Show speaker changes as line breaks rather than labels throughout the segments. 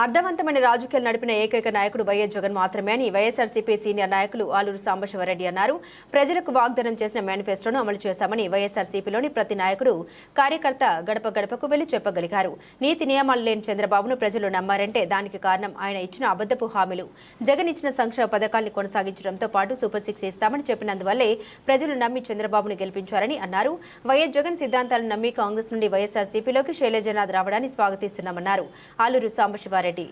అర్థవంతమైన రాజకీయాలు నడిపిన ఏకైక నాయకుడు వైఎస్ జగన్ మాత్రమే అని వైఎస్ఆర్సీపీ సీనియర్ నాయకులు ఆలూరు సాంబశివరెడ్డి అన్నారు. ప్రజలకు వాగ్దానం చేసిన మేనిఫెస్టోను అమలు చేశామని వైఎస్ఆర్సీపీలోని ప్రతి నాయకుడు కార్యకర్త గడప గడపకు వెళ్ళి చెప్పగలిగారు. నీతి నియమాలు లేని చంద్రబాబును ప్రజలు నమ్మారంటే దానికి కారణం ఆయన ఇచ్చిన అబద్దపు హామీలు. జగన్ ఇచ్చిన సంక్షేమ పథకాల్ని కొనసాగించడంతో పాటు సూపర్ సిక్స్ ఇస్తామని చెప్పినందువల్లే ప్రజలు నమ్మి చంద్రబాబును గెలిపించారని అన్నారు. వైఎస్ జగన్ సిద్ధాంతాలను నమ్మి కాంగ్రెస్ నుండి వైఎస్ఆర్సీపీలోకి శైలజనాథ్ రావడాన్ని స్వాగతిస్తున్నామన్నారు. ఆలూరు సాంబశివ
సుబ్బారెడ్డి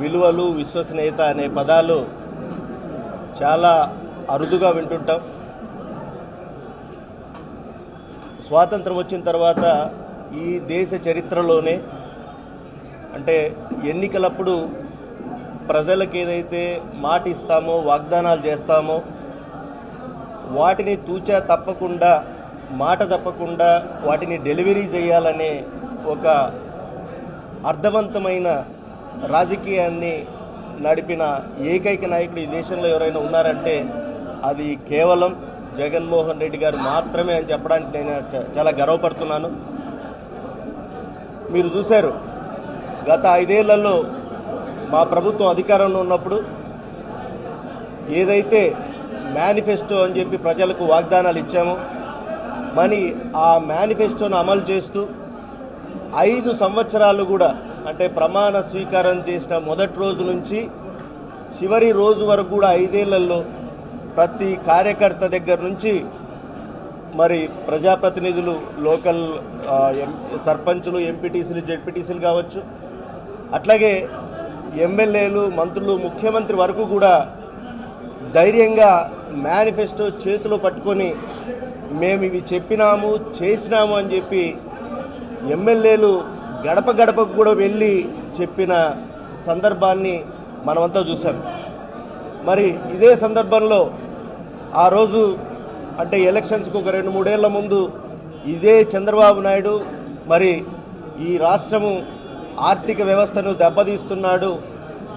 విలువలు విశ్వసనీయత అనే పదాలు చాలా అరుదుగా వింటుంటాం. స్వాతంత్రం వచ్చిన తర్వాత ఈ దేశ చరిత్రలోనే అంటే ఎన్నికలప్పుడు ప్రజలకు ఏదైతే మాట ఇస్తామో వాగ్దానాలు చేస్తామో వాటిని తూచా తప్పకుండా మాట తప్పకుండా వాటిని డెలివరీ చేయాలనే ఒక అర్థవంతమైన రాజకీయాన్ని నడిపిన ఏకైక నాయకుడు ఈ దేశంలో ఎవరైనా ఉన్నారంటే అది కేవలం జగన్మోహన్ రెడ్డి గారు మాత్రమే అని చెప్పడానికి నేను చాలా గర్వపడుతున్నాను. మీరు చూశారు గత ఐదేళ్ళలో మా ప్రభుత్వం అధికారంలో ఉన్నప్పుడు ఏదైతే మేనిఫెస్టో అని చెప్పి ప్రజలకు వాగ్దానాలు ఇచ్చామో మరి ఆ మేనిఫెస్టోను అమలు చేస్తూ ఐదు సంవత్సరాలు కూడా అంటే ప్రమాణ స్వీకారం చేసిన మొదటి రోజు నుంచి చివరి రోజు వరకు కూడా ఐదేళ్ళలో ప్రతి కార్యకర్త దగ్గర నుంచి మరి ప్రజాప్రతినిధులు లోకల్ ఎం సర్పంచులు ఎంపీటీసీలు జెడ్పీటీసీలు కావచ్చు అట్లాగే ఎమ్మెల్యేలు మంత్రులు ముఖ్యమంత్రి వరకు కూడా ధైర్యంగా మేనిఫెస్టో చేతిలో పట్టుకొని మేము ఇవి చెప్పినాము చేసినాము అని చెప్పి ఎమ్మెల్యేలు గడప గడపకు కూడా వెళ్ళి చెప్పిన సందర్భాన్ని మనమంతా చూసాం మరి ఇదే సందర్భంలో ఆ రోజు అంటే ఎలక్షన్స్కి ఒక రెండు మూడేళ్ళ ముందు ఇదే చంద్రబాబు నాయుడు మరి ఈ రాష్ట్రము ఆర్థిక వ్యవస్థను దెబ్బతీస్తున్నాడు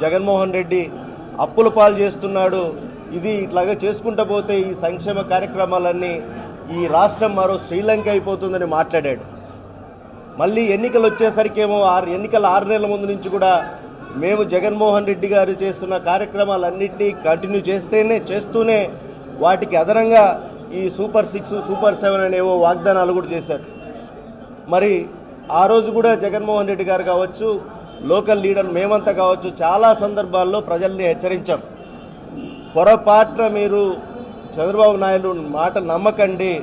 జగన్మోహన్ రెడ్డి అప్పుల పాలు చేస్తున్నాడు ఇది ఇట్లాగా చేసుకుంటూ పోతే ఈ సంక్షేమ కార్యక్రమాలన్నీ ఈ రాష్ట్రం మరో శ్రీలంక అయిపోతుందని మాట్లాడాడు. మళ్ళీ ఎన్నికలు వచ్చేసరికేమో ఆరు ఎన్నికల ఆరు నెలల ముందు నుంచి కూడా మేము జగన్మోహన్ రెడ్డి గారు చేస్తున్న కార్యక్రమాలన్నింటినీ కంటిన్యూ చేస్తేనే చేస్తూనే వాటికి అదనంగా ఈ సూపర్ సిక్స్ సూపర్ సెవెన్ అనేవో వాగ్దానాలు కూడా చేశారు. మరి ఆ రోజు కూడా జగన్మోహన్ రెడ్డి గారు కావచ్చు లోకల్ లీడర్ మేమంతా కావచ్చు చాలా సందర్భాల్లో ప్రజల్ని హెచ్చరించాం. పొరపాటున మీరు చంద్రబాబు నాయుడు మాట నమ్మకండి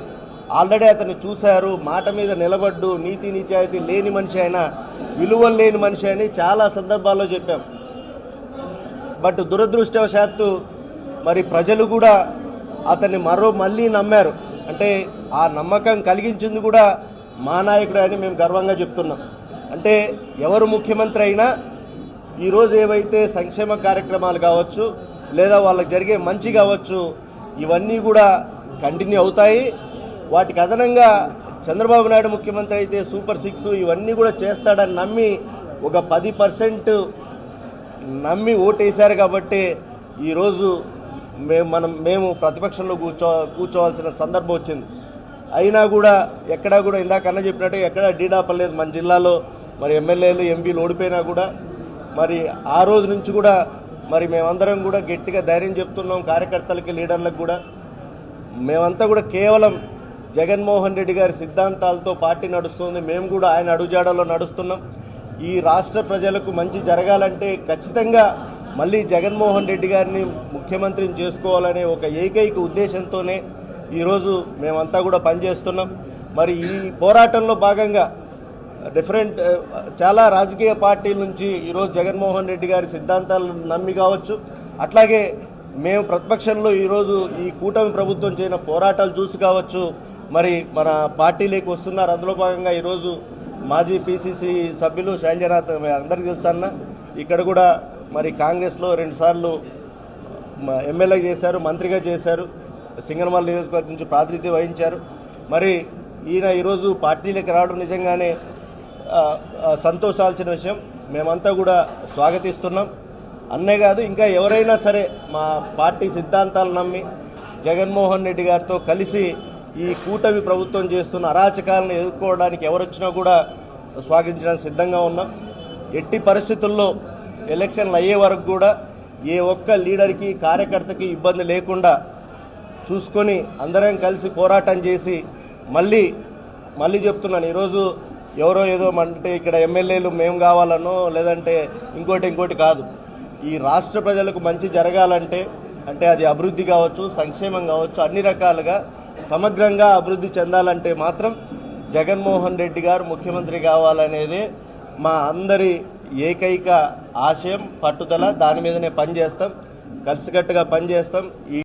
ఆల్రెడీ అతను చూశారు మాట మీద నిలబడ్డు నీతి నిజాయితీ లేని మనిషి అయినా విలువలు లేని మనిషి అని చాలా సందర్భాల్లో చెప్పాం. బట్ దురదృష్టవశాత్తు మరి ప్రజలు కూడా అతన్ని మరో మళ్ళీ నమ్మారు. అంటే ఆ నమ్మకం కలిగించింది కూడా మా నాయకుడు అని మేము గర్వంగా చెప్తున్నాం. అంటే ఎవరు ముఖ్యమంత్రి అయినా ఈరోజు ఏవైతే సంక్షేమ కార్యక్రమాలు కావచ్చు లేదా వాళ్ళకి జరిగే మంచి కావచ్చు ఇవన్నీ కూడా కంటిన్యూ అవుతాయి. వాటికి అదనంగా చంద్రబాబు నాయుడు ముఖ్యమంత్రి అయితే సూపర్ సిక్స్ ఇవన్నీ కూడా చేస్తాడని నమ్మి ఒక పది పర్సెంట్ నమ్మి ఓటేశారు కాబట్టి ఈరోజు మేము మనం మేము ప్రతిపక్షంలో కూర్చో కూర్చోవాల్సిన సందర్భం వచ్చింది. అయినా కూడా ఎక్కడా కూడా ఇందాక అన్న చెప్పినట్టు ఎక్కడా డీడాపలేదు మన జిల్లాలో. మరి ఎమ్మెల్యేలు ఎంపీలు ఓడిపోయినా కూడా మరి ఆ రోజు నుంచి కూడా మరి మేమందరం కూడా గట్టిగా ధైర్యం చెప్తున్నాం కార్యకర్తలకి లీడర్లకు కూడా. మేమంతా కూడా కేవలం జగన్మోహన్ రెడ్డి గారి సిద్ధాంతాలతో పార్టీ నడుస్తుంది. మేము కూడా ఆయన అడుగుజాడలో నడుస్తున్నాం. ఈ రాష్ట్ర ప్రజలకు మంచి జరగాలంటే ఖచ్చితంగా మళ్ళీ జగన్మోహన్ రెడ్డి గారిని ముఖ్యమంత్రిని చేసుకోవాలనే ఒక ఏకైక ఉద్దేశంతోనే ఈరోజు మేమంతా కూడా పనిచేస్తున్నాం. మరి ఈ పోరాటంలో భాగంగా డిఫరెంట్ చాలా రాజకీయ పార్టీల నుంచి ఈరోజు జగన్మోహన్ రెడ్డి గారి సిద్ధాంతాలను నమ్మి కావచ్చు. అట్లాగే మేము ప్రతిపక్షంలో ఈరోజు ఈ కూటమి ప్రభుత్వం చేయన పోరాటాలు చూసి కావచ్చు. మరి మన పార్టీలోకి వస్తున్నారు. అందులో భాగంగా ఈరోజు మాజీ పిసిసి సభ్యులు శైలజనాథ్ అందరికీ తెలుసు అన్న. ఇక్కడ కూడా మరి కాంగ్రెస్లో రెండుసార్లు ఎమ్మెల్యే చేశారు మంత్రిగా చేశారు. సింగనమల నియోజకవర్గం నుంచి ప్రాతినిధ్యం వహించారు. మరి ఈయన ఈరోజు పార్టీలోకి రావడం నిజంగానే సంతోషాల్సిన విషయం. మేమంతా కూడా స్వాగతిస్తున్నాం. అన్నే కాదు ఇంకా ఎవరైనా సరే మా పార్టీ సిద్ధాంతాలు నమ్మి జగన్మోహన్ రెడ్డి గారితో కలిసి ఈ కూటమి ప్రభుత్వం చేస్తున్న అరాచకాలను ఎదుర్కోవడానికి ఎవరొచ్చినా కూడా స్వాగతించడానికి సిద్ధంగా ఉన్నాం. ఎట్టి పరిస్థితుల్లో ఎలక్షన్లు అయ్యే వరకు కూడా ఏ ఒక్క లీడర్కి కార్యకర్తకి ఇబ్బంది లేకుండా చూసుకొని అందరం కలిసి పోరాటం చేసి మళ్ళీ మళ్ళీ చెప్తున్నాను ఈరోజు ఎవరో ఏదో అంటే ఇక్కడ ఎమ్మెల్యేలు మేము కావాలనో లేదంటే ఇంకోటి ఇంకోటి కాదు. ఈ రాష్ట్ర ప్రజలకు మంచి జరగాలంటే అంటే అది అభివృద్ధి కావచ్చు సంక్షేమం కావచ్చు అన్ని రకాలుగా సమగ్రంగా అభివృద్ధి చెందాలంటే మాత్రం జగన్మోహన్ రెడ్డి గారు ముఖ్యమంత్రి కావాలనేదే మా అందరి ఏకైక ఆశయం పట్టుదల. దాని మీదనే పనిచేస్తాం. కలిసికట్టుగా పనిచేస్తాం. ఈ